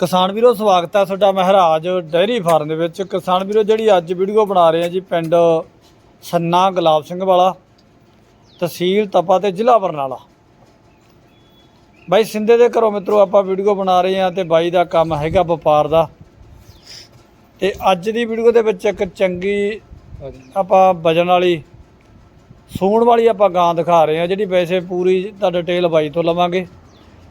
ਕਿਸਾਨ ਵੀਰੋ ਸਵਾਗਤ ਹੈ ਤੁਹਾਡਾ ਮਹਾਰਾਜ ਡੈਰੀ ਫਾਰਮ ਦੇ ਵਿੱਚ। ਕਿਸਾਨ ਵੀਰੋ ਜਿਹੜੀ ਅੱਜ ਵੀਡੀਓ ਬਣਾ ਰਹੇ ਆ ਜੀ ਪਿੰਡ ਸੰਨਾ ਗੁਲਾਬ ਸਿੰਘ ਵਾਲਾ ਤਹਿਸੀਲ ਤਪਾ ਤੇ ਜ਼ਿਲ੍ਹਾ ਬਰਨਾਲਾ। ਬਾਈ ਸਿੰਦੇ ਦੇ ਘਰੋਂ ਮਿੱਤਰੋ ਆਪਾਂ ਵੀਡੀਓ ਬਣਾ ਰਹੇ ਆ ਤੇ ਬਾਈ ਦਾ ਕੰਮ ਹੈਗਾ ਵਪਾਰ ਦਾ। ਤੇ ਅੱਜ ਦੀ ਵੀਡੀਓ ਦੇ ਵਿੱਚ ਇੱਕ ਚੰਗੀ ਆਪਾਂ ਵਜਨ ਵਾਲੀ ਸੂਣ ਵਾਲੀ ਆਪਾਂ ਗਾਂ ਦਿਖਾ ਰਹੇ ਆ ਜਿਹੜੀ ਵੈਸੇ ਪੂਰੀ ਤਾਂ ਡਿਟੇਲ ਬਾਈ ਤੋਂ ਲਵਾਂਗੇ।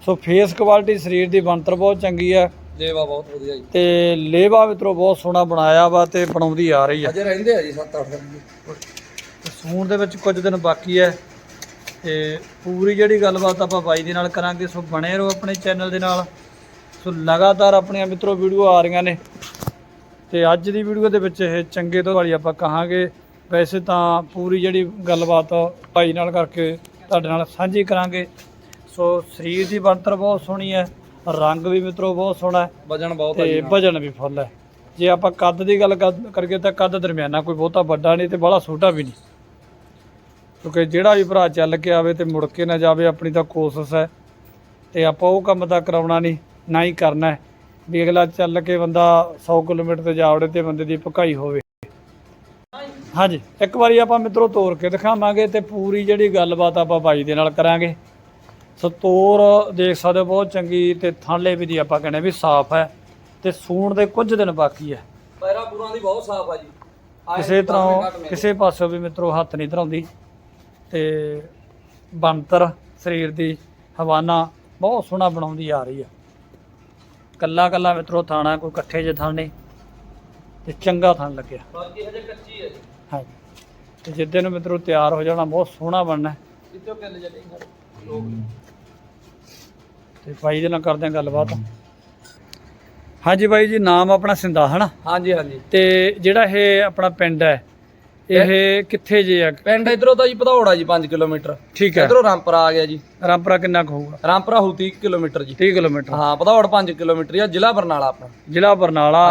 ਸੋ ਫੇਸ ਕੁਆਲਿਟੀ ਸਰੀਰ ਦੀ ਬਣਤਰ ਬਹੁਤ ਚੰਗੀ ਹੈ। ਦੇਵਾ ਬਹੁਤ ਵਧੀਆ ਜੀ। ਤੇ ਲੇਵਾ ਮਿੱਤਰੋ ਬਹੁਤ ਸੋਹਣਾ ਬਣਾਇਆ ਵਾ ਤੇ ਬਣਾਉਂਦੀ ਆ ਰਹੀ ਆ। ਅਜੇ ਰਹਿੰਦੇ ਆ ਜੀ 7-8 ਦਿਨ। ਸੂਣ ਦੇ ਵਿੱਚ ਕੁਝ ਦਿਨ ਬਾਕੀ ਹੈ। ਤੇ ਪੂਰੀ ਜਿਹੜੀ ਗੱਲਬਾਤ ਆਪਾਂ ਬਾਈ ਦੇ ਨਾਲ ਕਰਾਂਗੇ ਸੋ ਬਣੇ ਰਹੋ ਆਪਣੇ ਚੈਨਲ ਦੇ ਨਾਲ। ਸੋ ਲਗਾਤਾਰ ਆਪਣੀਆਂ ਮਿੱਤਰੋ ਵੀਡੀਓ ਆ ਰਹੀਆਂ ਨੇ। ਤੇ ਅੱਜ ਦੀ ਵੀਡੀਓ ਦੇ ਵਿੱਚ ਇਹ ਚੰਗੇ ਤੋਂ ਵਾਲੀ ਆਪਾਂ ਕਹਾਂਗੇ। ਵੈਸੇ ਤਾਂ ਪੂਰੀ ਜਿਹੜੀ ਗੱਲਬਾਤ ਭਾਈ ਨਾਲ ਕਰਕੇ ਤੁਹਾਡੇ ਨਾਲ ਸਾਂਝੀ ਕਰਾਂਗੇ। ਸੋ ਸਰੀਰ ਦੀ ਬਣਤਰ ਬਹੁਤ ਸੋਹਣੀ ਹੈ ਰੰਗ ਵੀ ਮਿੱਤਰੋ ਬਹੁਤ ਸੋਹਣਾ ਹੈ ਵਜਨ ਬਹੁਤ ਆ ਤੇ ਵਜਨ ਵੀ ਫੁੱਲ ਹੈ। ਜੇ ਆਪਾਂ ਕੱਦ ਦੀ ਗੱਲ ਕਰ- ਕਰੀਏ ਤਾਂ ਕੱਦ ਦਰਮਿਆਨਾ ਕੋਈ ਬਹੁਤਾ ਵੱਡਾ ਨਹੀਂ ਤੇ ਬੜਾ ਛੋਟਾ ਵੀ ਨਹੀਂ। ਕਿਉਂਕਿ ਜਿਹੜਾ ਵੀ ਭਰਾ ਚੱਲ ਕੇ ਆਵੇ ਤੇ ਮੁੜ ਕੇ ਨਾ ਜਾਵੇ ਆਪਣੀ ਤਾਂ ਕੋਸ਼ਿਸ਼ ਹੈ ਤੇ ਆਪਾਂ ਉਹ ਕੰਮ ਤਾਂ ਕਰਾਉਣਾ ਨਹੀਂ ਨਾ ਹੀ ਕਰਨਾ ਹੈ ਵੀ ਅਗਲਾ ਚੱਲ ਕੇ ਬੰਦਾ 100 ਕਿਲੋਮੀਟਰ ਤੇ ਜਾ ਵੜੇ ਤੇ ਬੰਦੇ ਦੀ ਭਕਾਈ ਹੋਵੇ। ਹਾਂਜੀ ਇੱਕ ਵਾਰੀ ਆਪਾਂ ਮਿੱਤਰੋ ਤੋਰ ਕੇ ਦਿਖਾਵਾਂਗੇ ਤੇ ਪੂਰੀ ਜਿਹੜੀ ਗੱਲਬਾਤ ਆਪਾਂ ਬਾਈ ਦੇ ਨਾਲ ਕਰਾਂਗੇ। ਸੋ ਤੋਰ ਦੇਖ ਸਕਦੇ ਹੋ ਬਹੁਤ ਚੰਗੀ ਤੇ ਥਾਂਲੇ ਵੀ ਦੀ ਆਪਾਂ ਕਹਿੰਦੇ ਵੀ ਸਾਫ਼ ਹੈ ਤੇ ਸੂਣ ਦੇ ਕੁਝ ਦਿਨ ਬਾਕੀ ਹੈ। ਪੈਰਾ ਪੂਰਾਂ ਦੀ ਬਹੁਤ ਸਾਫ਼ ਆ ਜੀ। ਕਿਸੇ ਤਰ੍ਹਾਂ। ਕਿਸੇ ਪਾਸੋਂ ਵੀ ਮਿੱਤਰੋ ਹੱਥ ਨਹੀਂ ਧਰਾਉਂਦੀ ਤੇ ਬੰਤਰ ਸਰੀਰ ਦੀ ਹਵਾਨਾ ਬਹੁਤ ਸੋਹਣਾ ਬਣਾਉਂਦੀ ਆ ਰਹੀ ਆ। ਕੱਲਾ ਕੱਲਾ ਮਿੱਤਰੋ ਥਾਣਾ ਕੋਈ ਇਕੱਠੇ ਜੇ ਥਾਂ ਨਹੀਂ ਤੇ ਚੰਗਾ ਥਾਂ ਲੱਗਿਆ। ਬਾਕੀ ਹਜੇ ਕੱਚੀ ਹੈ ਜੀ। ਹਾਂ ਤੇ ਜਿੱਦੇ ਨੂੰ ਮਿੱਤਰੋ ਤਿਆਰ ਹੋ ਜਾਣਾ ਬਹੁਤ ਸੋਹਣਾ ਬਣਨਾ ਹੈ। ਕਿੱਥੋਂ ਕਿੱਲ ਜਲੇ ਲੋਕ। ਤੇ ਬਾਈ ਦੇ ਨਾਲ ਕਰਦੇ ਹਾਂ ਗੱਲਬਾਤ। ਹਾਂਜੀ ਬਾਈ ਜੀ ਨਾਮ ਆਪਣਾ ਸਿੰਦਾ ਹਨਾ? ਹਾਂਜੀ ਹਾਂਜੀ। ਤੇ ਜਿਹੜਾ ਇਹ ਆਪਣਾ ਪਿੰਡ ਹੈ ਇਹ ਕਿੱਥੇ ਜੇ ਆ? ਪਿੰਡ ਇਧਰੋਂ ਤਾਂ ਜੀ ਭਦੌੜਾ ਜੀ 5 ਕਿਲੋਮੀਟਰ। ਠੀਕ ਹੈ। ਇਧਰੋਂ ਰਾਮਪੁਰਾ ਆ ਗਿਆ ਜੀ। ਰਾਮਪੁਰਾ ਕਿੰਨਾ ਕੁ ਹੋਊਗਾ? ਰਾਮਪੁਰਾ ਹੋ 30 ਕਿਲੋਮੀਟਰ ਜੀ। 30 ਕਿਲੋਮੀਟਰ। ਹਾਂ ਭਦੌੜ 5 ਕਿਲੋਮੀਟਰ ਆ ਜ਼ਿਲ੍ਹਾ ਬਰਨਾਲਾ ਆਪਣਾ। ਜ਼ਿਲ੍ਹਾ ਬਰਨਾਲਾ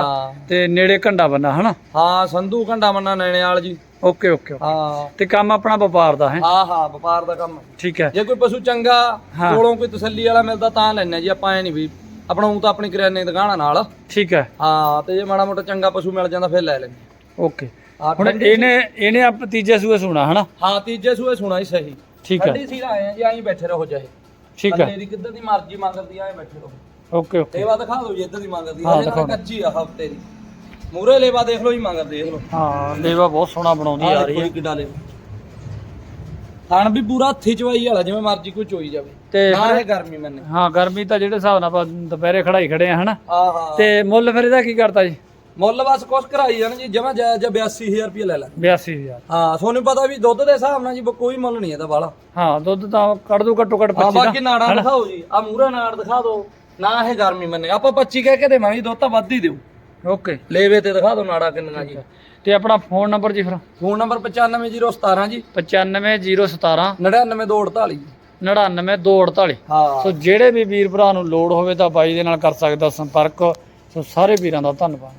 ਤੇ ਨੇੜੇ ਘੰਡਾ ਬੰਨਾ ਹਨਾ? ਹਾਂ ਸੰਧੂ ਘੰਡਾ ਮੰਨਾ ਨੈਣੇਵਾਲ ਜੀ। Okay okay. ਹਾਂ। ਤੇ ਕੰਮ ਆਪਣਾ ਵਪਾਰ ਦਾ ਹੈ? ਹਾਂ ਹਾਂ ਵਪਾਰ ਦਾ ਕੰਮ। ਠੀਕ ਹੈ। ਜੇ ਕੋਈ ਪਸ਼ੂ ਚੰਗਾ ਹਾਂ। ਕੋਲੋਂ ਕੋਈ ਤਸੱਲੀ ਵਾਲਾ ਮਿਲਦਾ ਤਾਂ ਲੈਣੇ ਜੀ ਆਪਾਂ ਐ ਨਹੀਂ ਵੀ ਆਪਣਾ ਊਂ ਤਾਂ ਆਪਣੀ ਕਰਿਆਨੇ ਦੀ ਦੁਕਾਨ ਆ ਨਾਲ। ਠੀਕ ਹੈ। ਹਾਂ ਤੇ ਜੇ ਮਾੜਾ ਮੋਟਾ ਚੰਗਾ ਪਸ਼ੂ ਮਿਲ ਜਾਂਦਾ ਫਿਰ ਲੈ ਲੈਂਦੇ ਓਕੇ ਹਾਂ ਹੁਣ ਇਹਨੇ ਇਹਨੇ ਆਪ ਤੀਜੇ ਸੂਏ ਸੁਣਾ ਹਨਾ? ਹਾਂ ਤੀਜੇ ਸੂਏ ਸੁਣਾ ਹੀ ਸਹੀ। ਠੀਕ ਹੈ। ਠੰਡੀ ਸੀ ਆਏ ਆ ਜੀ ਐਂ ਬੈਠੇ ਰਹੋ ਚਾਹੇ। ਠੀਕ ਹੈ। ਦੀ ਕਿੱਦਾਂ ਦੀ ਮਰਜ਼ੀ ਮੰਗਦੀ ਐਂ ਬੈਠੇ ਰਹੋ। ਓਕੇ ਓਕੇ ਲੇਵਾ ਦਿਖਾ ਦਿਓ ਜੀ ਇੱਦਾਂ ਦੀ ਮੰਗਦੀ ਹਾਂ, ਜਿਹੜਾ ਦਿਖਾਓ। ਕੱਚੀ ਆ ਹਫ਼ਤੇ ਦੀ। ਮੂਰੇ ਲੇਵਾ ਦੇਖ ਲਓ ਜੀ ਮੰਗਰ ਦੇਖ ਲਓ। ਹਾਂ ਲੇਵਾ ਬਹੁਤ ਸੋਹਣਾ ਬਣਾਉਂਦੀ ਆ ਰਹੀ ਹੈ। ਕਿੱਡਾ ਲੇਵਾ। ਥਣ ਵੀ ਪੂਰਾ ਹੱਥੀ ਚਵਾਈ ਵਾਲਾ ਜਿਵੇਂ ਮਰਜ਼ੀ ਕੋਈ ਚੋਈ ਜਾਵੇ। ਤੇ ਨਾ ਇਹ ਗਰਮੀ ਮੰਨੇ। ਹਾਂ ਗਰਮੀ ਤਾਂ ਜਿਹੜੇ ਹਿਸਾਬ ਨਾਲ ਆਪਾਂ ਦੁਪਹਿਰੇ ਖੜਾਈ ਖੜੇ ਆ ਹਨਾ? ਤੇ ਮੁੱਲ ਫਿਰ ਇਹਦਾ ਕੀ ਕਰਤਾ ਜੀ? ਮੁੱਲ ਬਸ ਕੁਛ ਕਰਾਈ ਜਾਣ ਜੀ ਜਮਾ ਜਾਂ 82000 ਰੁਪਏ ਲੈ ਲੈ। 82000 ਹਾਂ ਤੁਹਾਨੂੰ ਪਤਾ ਵੀ ਦੁੱਧ ਦੇ ਹਿਸਾਬ ਨਾਲ ਜੀ ਬ- ਕੋਈ ਮੁੱਲ ਨਹੀਂ ਇਹਦਾ ਵਾਲਾ ਹਾਂ ਦੁੱਧ ਤਾਂ ਕੱਢ ਦੂ ਘੱਟੋ ਘੱਟ ਹਾਂ 25 ਬਾਕੀ ਨਾੜਾਂ ਦਿਖਾਓ ਜੀ। ਆ ਮੂਰਾ ਨਾੜ ਦਿਖਾ ਦਿਓ। ਨਾ ਇਹ ਗਰਮੀ ਮੰਨੇ। ਆਪਾਂ 25 ਕਹਿ ਕੇ ਦੇਵਾਂਗੇ ਦੁੱਧ ਤਾਂ ਵੱਧ ਹੀ ਦਿਓ। ਓਕੇ। ਲੇਵੇ ਤੇ ਦਿਖਾ ਦਿਓ ਨਾੜਾਂ ਕਿੰਨੀਆਂ ਜੀ। ਤੇ ਆਪਣਾ ਫੋਨ ਨੰਬਰ ਜੀ ਫਿਰ। ਫੋਨ ਨੰਬਰ 95017 ਜੀ। 95017 99248 99248 ਹਾਂ। ਸੋ ਜਿਹੜੇ ਵੀ ਵੀਰ ਭਰਾ ਨੂੰ ਲੋੜ ਹੋਵੇ ਤਾਂ ਬਾਈ ਦੇ ਨਾਲ ਕਰ ਸਕਦਾ ਸੰਪਰਕ। ਸੋ ਸਾਰੇ ਵੀਰਾਂ ਦਾ ਧੰਨਵਾਦ।